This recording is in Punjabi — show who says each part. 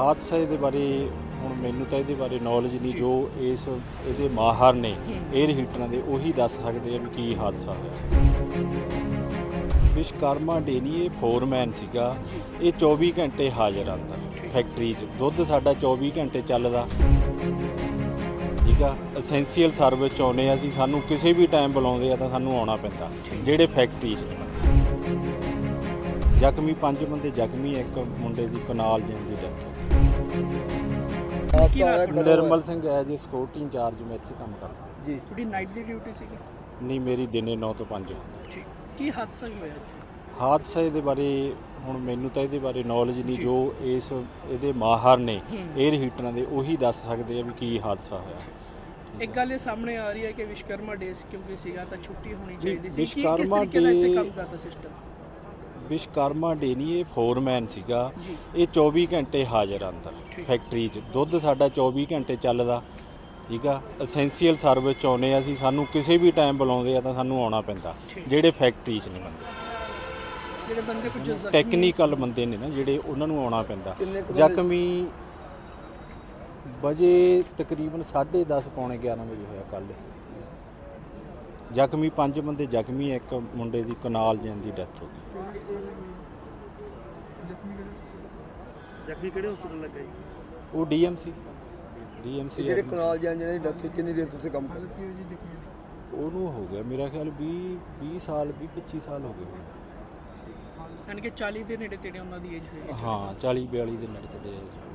Speaker 1: ਹਾਦਸੇ ਦੇ ਬਾਰੇ ਹੁਣ ਮੈਨੂੰ ਤਾਂ ਇਹਦੇ ਬਾਰੇ ਨੌਲੇਜ ਨਹੀਂ ਜੋ ਇਸ ਇਹਦੇ ਮਾਹਰ ਨੇ 에ਅਰ ਹੀਟਰਾਂ ਦੇ ਉਹੀ ਦੱਸ ਸਕਦੇ ਆ ਵੀ ਕੀ ਹਾਦਸਾ ਹੋਇਆ। ਵਿਸ਼ਕਰਮਾ ਡੇ ਨਹੀਂ ਇਹ ਫੋਰਮੈਨ ਸੀਗਾ। ਇਹ 24 ਘੰਟੇ ਹਾਜ਼ਰ ਅੰਦਰ ਫੈਕਟਰੀ 'ਚ। ਦੁੱਧ ਸਾਡਾ 24 ਘੰਟੇ ਚੱਲਦਾ। ਠੀਕ ਆ? ਐਸੈਂਸ਼ੀਅਲ ਸਰਵਿਸ 'ਚ ਆਉਂਦੇ ਆ ਅਸੀਂ ਸਾਨੂੰ ਕਿਸੇ ਵੀ ਟਾਈਮ ਬੁਲਾਉਂਦੇ ਆ ਤਾਂ ਸਾਨੂੰ ਆਉਣਾ ਪੈਂਦਾ ਜਿਹੜੇ ਫੈਕਟਰੀ 'ਚ ਜ਼ਖਮੀ ਪੰਜ ਬੰਦੇ ਜ਼ਖਮੀ ਇੱਕ ਮੁੰਡੇ ਦੀ ਕਨਾਲ ਜਨ ਦੀ ਡੈਥ
Speaker 2: ਕੀ ਨਾਮ ਤੁਹਾਡਾ?
Speaker 1: ਨਿਰਮਲ ਸਿੰਘ ਹੈ ਜੀ ਸਿਕਿਉਰਿਟੀ ਇੰਚਾਰਜ ਮੈਂ ਇੱਥੇ ਕੰਮ ਕਰਦਾ।
Speaker 2: ਜੀ।
Speaker 3: ਤੁਹਾਡੀ ਨਾਈਟ ਦੀ ਡਿਊਟੀ ਸੀਗੀ?
Speaker 1: ਨਹੀਂ ਮੇਰੀ ਦਿਨੇ 9 ਤੋਂ 5
Speaker 3: ਠੀਕ। ਕੀ ਹਾਦਸਾ ਕੀ ਹੋਇਆ ਇੱਥੇ?
Speaker 1: ਹਾਦਸੇ ਦੇ ਬਾਰੇ ਹੁਣ ਮੈਨੂੰ ਤਾਂ ਇਹਦੇ ਬਾਰੇ ਨੌਲੇਜ ਨਹੀਂ ਜੋ। ਇਸ ਇਹਦੇ ਮਾਹਰ ਨੇ 에ਅਰ ਹੀਟਰਾਂ ਦੇ ਉਹੀ ਦੱਸ ਸਕਦੇ ਆ ਵੀ ਕੀ ਹਾਦਸਾ ਹੋਇਆ।
Speaker 3: ਇੱਕ ਗੱਲ ਇਹ ਸਾਹਮਣੇ ਆ ਰਹੀ ਹੈ ਕਿ ਵਿਸ਼ਕਰਮਾ ਡੇ ਕਿਉਂਕਿ ਸੀਗਾ ਤਾਂ ਛੁੱਟੀ ਹੋਣੀ ਚਾਹੀਦੀ ਸੀ। ਕੀ- ਕਿਸ
Speaker 1: ਵਿਸ਼ਵਕਰਮਾ
Speaker 3: ਤਰੀਕੇ ਨਾਲ ਇੱਥੇ
Speaker 1: day-
Speaker 3: ਕੰਮ ਕਰਦਾ ਸਿਸਟਮ
Speaker 1: ਵਿਸ਼ਕਰਮਾ ਡੇ ਨਹੀਂ ਇਹ ਫੋਰਮੈਨ ਸੀਗਾ। ਇਹ 24 ਘੰਟੇ ਹਾਜ਼ਰ ਅੰਦਰ। ਫੈਕਟਰੀ 'ਚ ਦੁੱਧ ਸਾਡਾ 24 ਘੰਟੇ ਚੱਲਦਾ ਠੀਕ ਆ ਐਸੈਂਸ਼ੀਅਲ ਸਰਵਿਸ 'ਚ ਆਉਂਦੇ ਆ ਅਸੀਂ ਸਾਨੂੰ ਕਿਸੇ ਵੀ ਟਾਈਮ ਬੁਲਾਉਂਦੇ ਆ ਤਾਂ ਸਾਨੂੰ ਆਉਣਾ ਪੈਂਦਾ। ਜਿਹੜੇ ਫੈਕਟਰੀ 'ਚ ਨੇ ਬੰਦੇ
Speaker 3: ਜਿਹੜੇ ਬੰਦੇ ਕੁਝ
Speaker 1: ਟੈਕਨੀਕਲ ਬੰਦੇ ਨੇ ਨਾ ਜਿਹੜੇ ਉਹਨਾਂ ਨੂੰ ਆਉਣਾ ਪੈਂਦਾ ਜ਼ਖਮੀ ਵਜੇ ਤਕਰੀਬਨ 10:30 ਪੌਣੇ 11 ਵਜੇ ਹੋਇਆ ਕੱਲ ਜ਼ਖਮੀ ਪੰਜ ਬੰਦੇ ਜ਼ਖਮੀ ਇੱਕ ਮੁੰਡੇ ਦੀ ਕਨਾਲ ਜਨ ਦੀ ਡੈਥ ਹੋ ਗਈ।
Speaker 2: ਜ਼ਖਮੀ ਕਿਹੜੇ ਹਸਪੀਟਲ ਲੱਗਾ ਜੀ?
Speaker 1: ਉਹ ਡੀਐਮਸੀ ਡੀਐਮਸੀ
Speaker 2: ਜਿਹੜੇ ਕਨਾਲ ਜਾਂ ਜਿਹੜੇ ਡੈਥ ਕਿੰਨੀ ਦੇਰ ਤੋਂ ਤੁਸੀਂ ਕੰਮ ਕਰ ਰਹੇ
Speaker 1: ਉਹਨੂੰ ਹੋ ਗਿਆ ਮੇਰਾ ਖਿਆਲ 20 20 ਸਾਲ 20 25 ਸਾਲ ਹੋ ਗਏ ਹੋਣੇ।
Speaker 3: ਯਾਨੀ ਕਿ 40 ਦੇ ਨੇੜੇ ਤੇੜੇ ਉਹਨਾਂ ਦੀ ਏਜ ਹੋਈ
Speaker 1: ਹਾਂ। 40 42 ਦੇ ਨੇੜੇ ਤੇੜੇ ਜੀ।